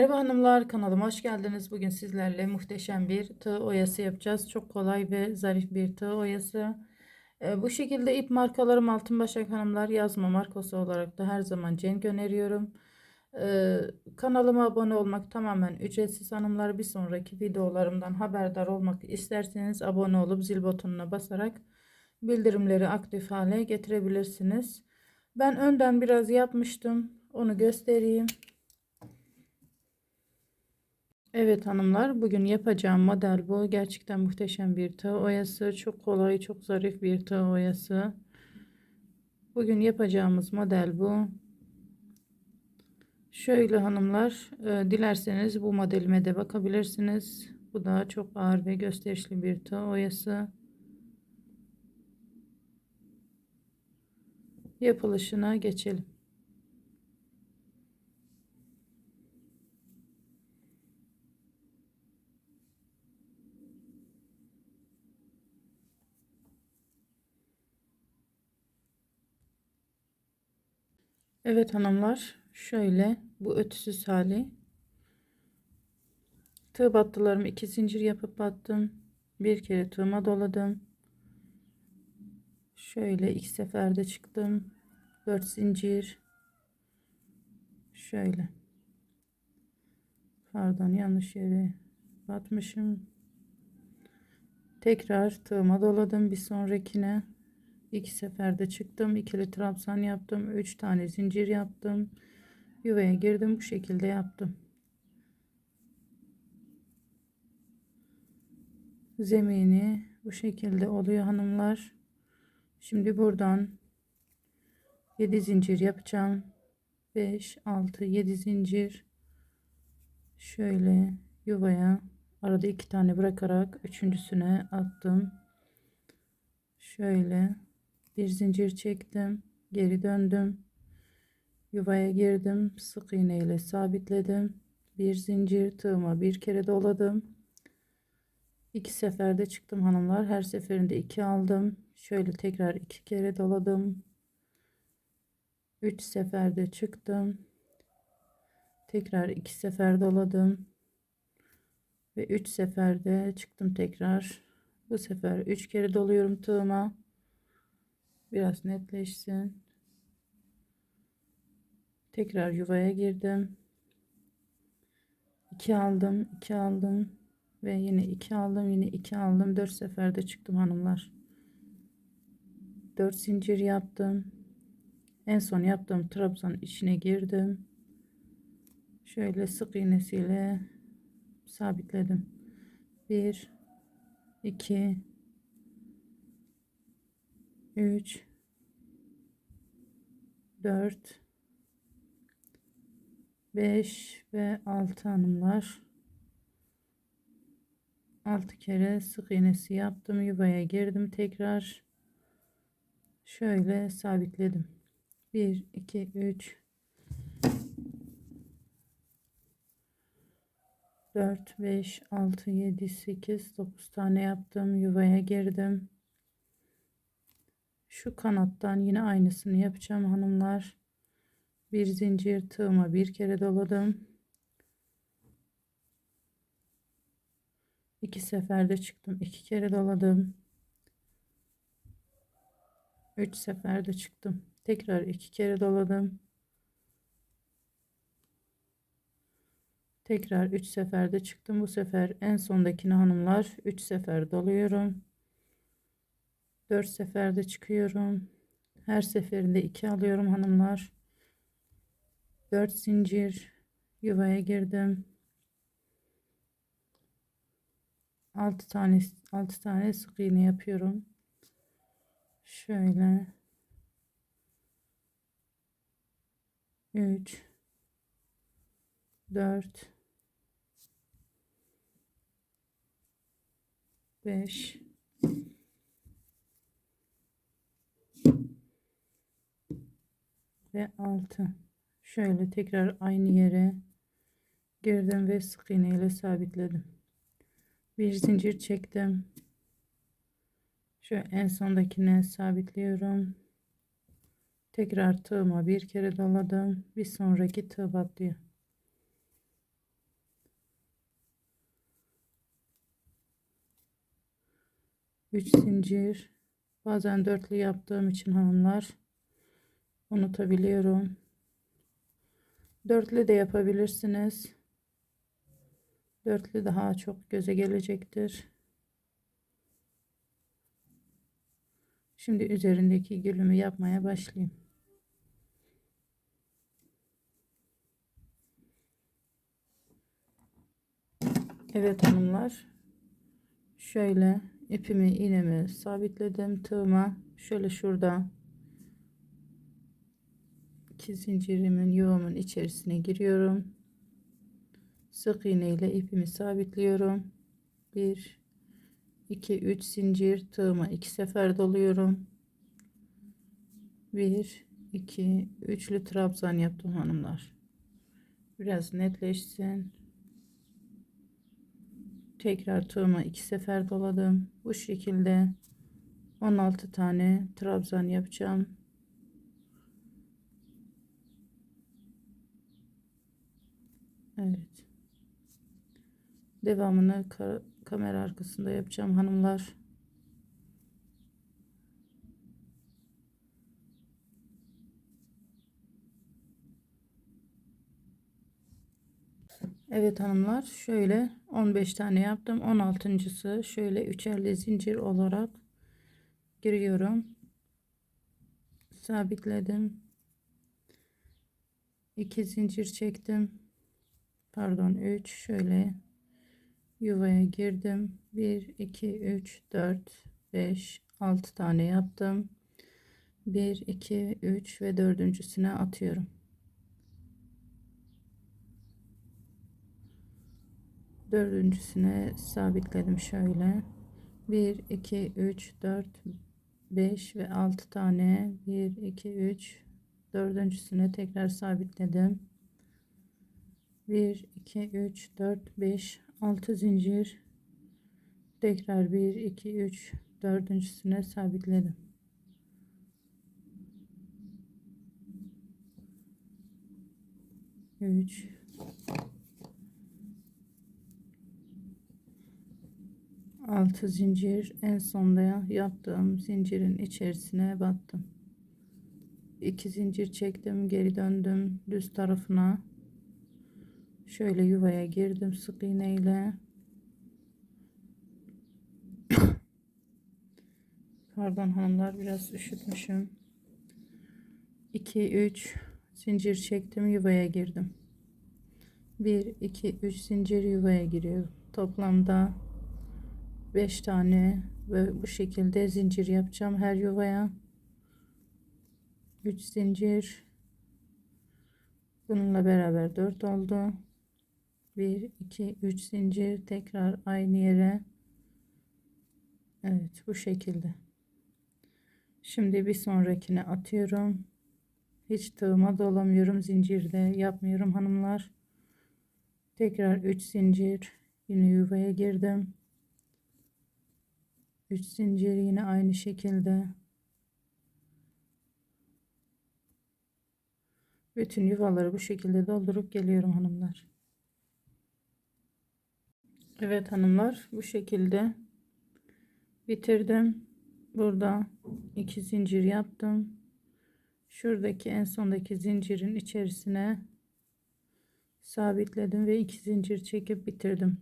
Merhaba hanımlar kanalıma hoş geldiniz. Bugün sizlerle muhteşem bir tığ oyası yapacağız. Çok kolay ve zarif bir tığ oyası. Ee, bu şekilde ip markalarım altın başak hanımlar yazma markası olarak da her zaman cenk öneriyorum. Ee, kanalıma abone olmak tamamen ücretsiz hanımlar. Bir sonraki videolarımdan haberdar olmak isterseniz abone olup zil butonuna basarak bildirimleri aktif hale getirebilirsiniz. Ben önden biraz yapmıştım. Onu göstereyim. Evet hanımlar bugün yapacağım model bu. Gerçekten muhteşem bir tığ oyası. Çok kolay çok zarif bir tığ oyası. Bugün yapacağımız model bu. Şöyle hanımlar e, dilerseniz bu modelime de bakabilirsiniz. Bu da çok ağır ve gösterişli bir tığ oyası. Yapılışına geçelim. Evet hanımlar şöyle bu ötüsüz hali. Tığ battılarımı iki zincir yapıp battım. Bir kere tığıma doladım. Şöyle iki seferde çıktım. Dört zincir. Şöyle. Pardon yanlış yere batmışım. Tekrar tığıma doladım bir sonrakine iki seferde çıktım ikili trabzan yaptım üç tane zincir yaptım. Yuvaya girdim bu şekilde yaptım. Zemini bu şekilde oluyor hanımlar. Şimdi buradan 7 zincir yapacağım. 5 6 7 zincir. Şöyle yuvaya arada iki tane bırakarak üçüncüsüne attım. Şöyle bir zincir çektim geri döndüm. Yuvaya girdim sık iğne ile sabitledim. Bir zincir tığıma bir kere doladım. İki seferde çıktım hanımlar her seferinde iki aldım. Şöyle tekrar iki kere doladım. Üç seferde çıktım. Tekrar iki sefer doladım. Ve üç seferde çıktım tekrar. Bu sefer üç kere doluyorum tığıma biraz netleşsin. Tekrar yuvaya girdim. 2 aldım, 2 aldım ve yine 2 aldım, yine 2 aldım. 4 seferde çıktım hanımlar. 4 zincir yaptım. En son yaptığım trabzan içine girdim. Şöyle sık iğnesiyle sabitledim. 1 2 3 4 5 ve 6 hanımlar. 6 kere sık iğnesi yaptım yuvaya girdim tekrar. Şöyle sabitledim. 1 2 3 4 5 6 7 8 9 tane yaptım yuvaya girdim şu kanattan yine aynısını yapacağım hanımlar. Bir zincir tığıma bir kere doladım. İki seferde çıktım iki kere doladım. Üç seferde çıktım tekrar iki kere doladım. Tekrar üç seferde çıktım. Bu sefer en sondakini hanımlar üç sefer doluyorum 4 seferde çıkıyorum. Her seferinde 2 alıyorum hanımlar. 4 zincir yuvaya girdim. 6 tane 6 tane sık iğne yapıyorum. Şöyle 3 4 5 ve 6 şöyle tekrar aynı yere girdim ve sık iğne ile sabitledim. Bir zincir çektim. Şu en sondakine sabitliyorum. Tekrar tığıma bir kere doladım bir sonraki tığ batlıyor Üç zincir. Bazen dörtlü yaptığım için hanımlar unutabiliyorum. Dörtlü de yapabilirsiniz. Dörtlü daha çok göze gelecektir. Şimdi üzerindeki gülümü yapmaya başlayayım. Evet hanımlar şöyle ipimi iğnemi sabitledim tığıma şöyle şurada iki zincirimin yuvamın içerisine giriyorum. Sık iğne ile ipimi sabitliyorum. 1 2 3 zincir tığıma iki sefer doluyorum. 1 2 üçlü trabzan yaptım hanımlar. Biraz netleşsin. Tekrar tığıma iki sefer doladım. Bu şekilde 16 tane trabzan yapacağım Evet. Devamını ka kamera arkasında yapacağım hanımlar. Evet hanımlar şöyle 15 tane yaptım. 16.sı şöyle üçerli zincir olarak giriyorum. Sabitledim. 2 zincir çektim pardon 3 şöyle yuvaya girdim. 1 2 3 4 5 6 tane yaptım. 1 2 3 ve dördüncüsüne atıyorum. Dördüncüsüne sabitledim şöyle. 1 2 3 4 5 ve 6 tane. 1 2 3 dördüncüsüne tekrar sabitledim 1 2 3 4 5 6 zincir. Tekrar 1 2 3 dördüncüsüne sabitledim. Üç, 6 zincir. En sonda yaptığım zincirin içerisine battım. 2 zincir çektim geri döndüm düz tarafına şöyle yuvaya girdim sık iğne ile pardon hanımlar biraz üşütmüşüm. 2 3 zincir çektim yuvaya girdim. 1 2 3 zincir yuvaya giriyorum toplamda 5 tane ve bu şekilde zincir yapacağım her yuvaya. 3 zincir. Bununla beraber 4 oldu 1 2 3 zincir tekrar aynı yere. Evet bu şekilde. Şimdi bir sonrakine atıyorum. Hiç tığıma dolamıyorum zincirde yapmıyorum hanımlar. Tekrar 3 zincir yine yuvaya girdim. 3 zincir yine aynı şekilde. Bütün yuvaları bu şekilde doldurup geliyorum hanımlar Evet hanımlar bu şekilde bitirdim burada iki zincir yaptım şuradaki en sondaki zincirin içerisine sabitledim ve iki zincir çekip bitirdim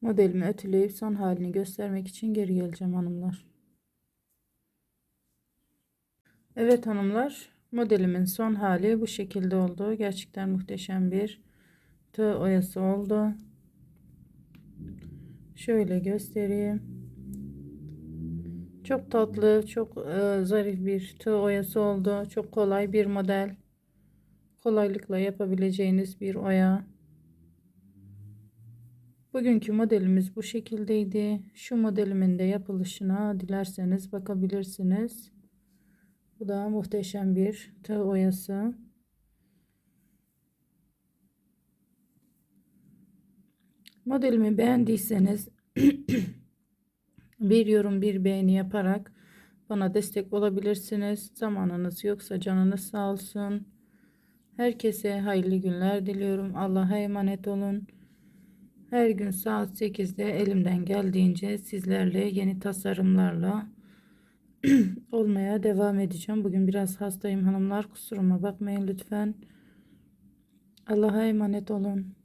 Modelimi ötüleyip son halini göstermek için geri geleceğim hanımlar. Evet hanımlar modelimin son hali bu şekilde oldu. Gerçekten muhteşem bir tığ oyası oldu. Şöyle göstereyim. Çok tatlı, çok e, zarif bir tığ oyası oldu. Çok kolay bir model. Kolaylıkla yapabileceğiniz bir oya. Bugünkü modelimiz bu şekildeydi. Şu modelimin de yapılışına dilerseniz bakabilirsiniz. Bu da muhteşem bir tığ oyası. Modelimi beğendiyseniz bir yorum bir beğeni yaparak bana destek olabilirsiniz. Zamanınız yoksa canınız sağ olsun. Herkese hayırlı günler diliyorum. Allah'a emanet olun. Her gün saat 8'de elimden geldiğince sizlerle yeni tasarımlarla olmaya devam edeceğim. Bugün biraz hastayım hanımlar. Kusuruma bakmayın lütfen. Allah'a emanet olun.